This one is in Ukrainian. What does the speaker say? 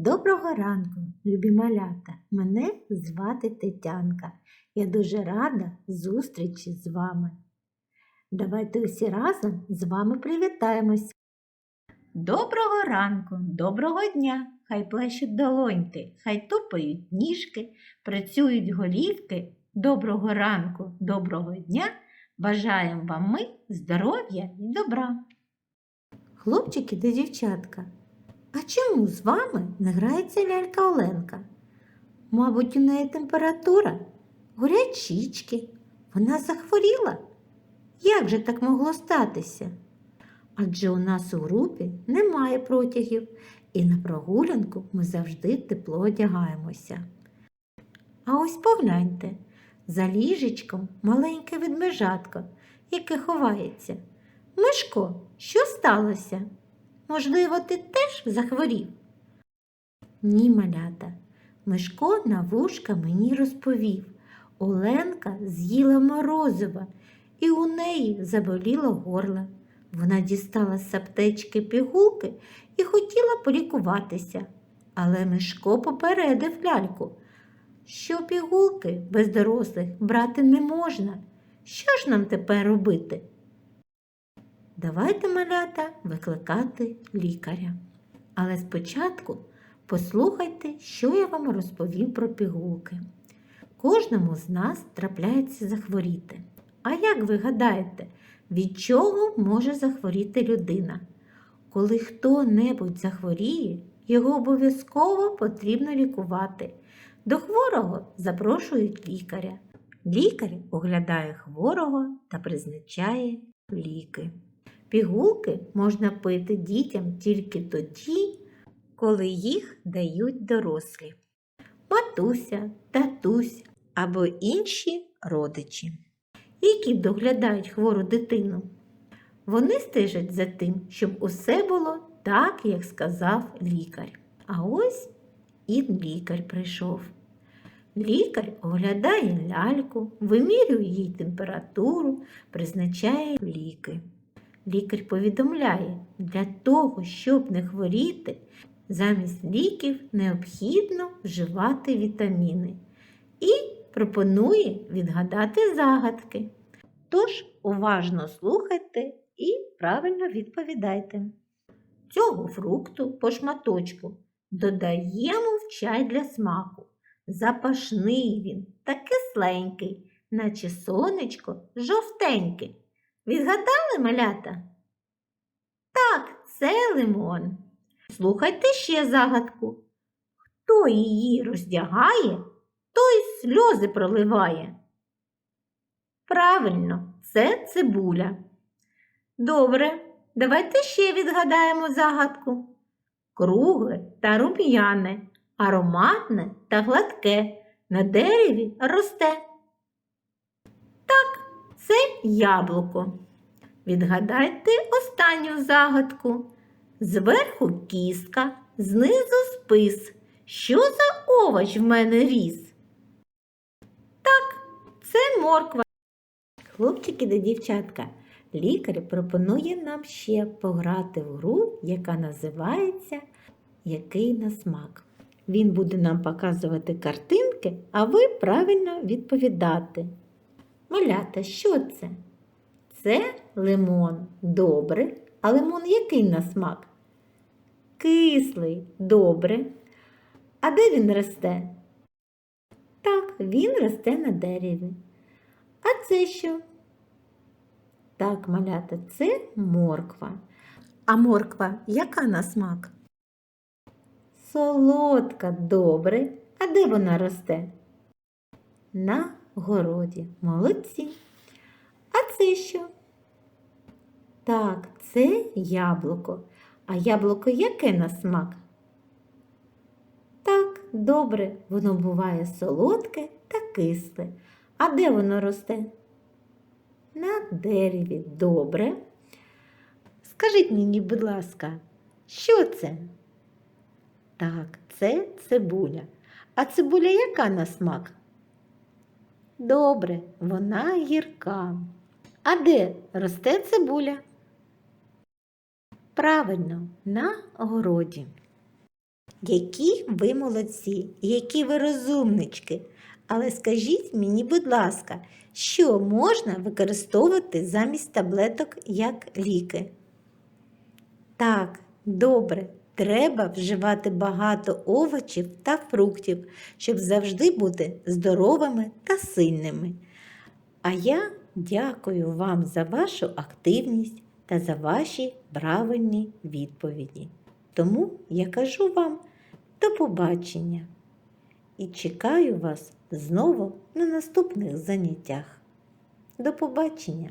Доброго ранку, любі малята! Мене звати Тетянка. Я дуже рада зустрічі з вами. Давайте усі разом з вами привітаємось. Доброго ранку, доброго дня! Хай плещуть долоньки, хай тупають ніжки, працюють голівки. Доброго ранку, доброго дня! Бажаємо вам ми здоров'я і добра. Хлопчики та дівчатка, а чому з вами не грається лялька Оленка? Мабуть, у неї температура, горять. Вона захворіла. Як же так могло статися? Адже у нас у групі немає протягів, і на прогулянку ми завжди тепло одягаємося. А ось погляньте, за ліжечком маленьке ведмежатко, яке ховається. Мишко, що сталося? Можливо, ти теж захворів? Ні, малята. Мишко на вушка мені розповів. Оленка з'їла морозива, і у неї заболіло горло. Вона дістала з аптечки пігулки і хотіла полікуватися. Але Мишко попередив ляльку, що пігулки без дорослих брати не можна. Що ж нам тепер робити? Давайте, малята, викликати лікаря. Але спочатку послухайте, що я вам розповім про пігулки. Кожному з нас трапляється захворіти. А як ви гадаєте, від чого може захворіти людина? Коли хто-небудь захворіє, його обов'язково потрібно лікувати. До хворого запрошують лікаря. Лікар оглядає хворого та призначає ліки. Пігулки можна пити дітям тільки тоді, коли їх дають дорослі. Матуся, татусь або інші родичі, які доглядають хвору дитину. Вони стежать за тим, щоб усе було так, як сказав лікар. А ось і лікар прийшов. Лікар оглядає ляльку, вимірює їй температуру, призначає ліки. Лікар повідомляє, для того, щоб не хворіти, замість ліків необхідно вживати вітаміни і пропонує відгадати загадки. Тож уважно слухайте і правильно відповідайте. Цього фрукту по шматочку додаємо в чай для смаку. Запашний він та кисленький, наче сонечко жовтенький. Відгадали малята? Так, це лимон. Слухайте ще загадку. Хто її роздягає, той сльози проливає. Правильно, це цибуля. Добре, давайте ще відгадаємо загадку. Кругле та рум'яне, ароматне та гладке, на дереві росте. Це яблуко. Відгадайте останню загадку. Зверху кістка, знизу спис. Що за овоч в мене ріс? Так, це морква. Хлопчики та дівчатка, лікар пропонує нам ще пограти в гру, яка називається Який на смак. Він буде нам показувати картинки, а ви правильно відповідати. Малята, що це? Це лимон. Добре. А лимон який на смак? Кислий, добре. А де він росте? Так, він росте на дереві. А це що? Так, малята, це морква. А морква яка на смак? Солодка, добре. А де вона росте? На городі. Молодці. А це що? Так, це яблуко. А яблуко яке на смак? Так, добре, воно буває солодке та кисле. А де воно росте? На дереві. Добре. Скажіть мені, будь ласка, що це? Так, це цибуля. А цибуля яка на смак? Добре, вона гірка. А де росте цибуля? Правильно, на городі. Які ви молодці, які ви розумнички. Але скажіть мені, будь ласка, що можна використовувати замість таблеток як ліки? Так, добре, треба вживати багато овочів та фруктів, щоб завжди бути здоровими та сильними. А я дякую вам за вашу активність та за ваші правильні відповіді. Тому я кажу вам до побачення і чекаю вас знову на наступних заняттях. До побачення!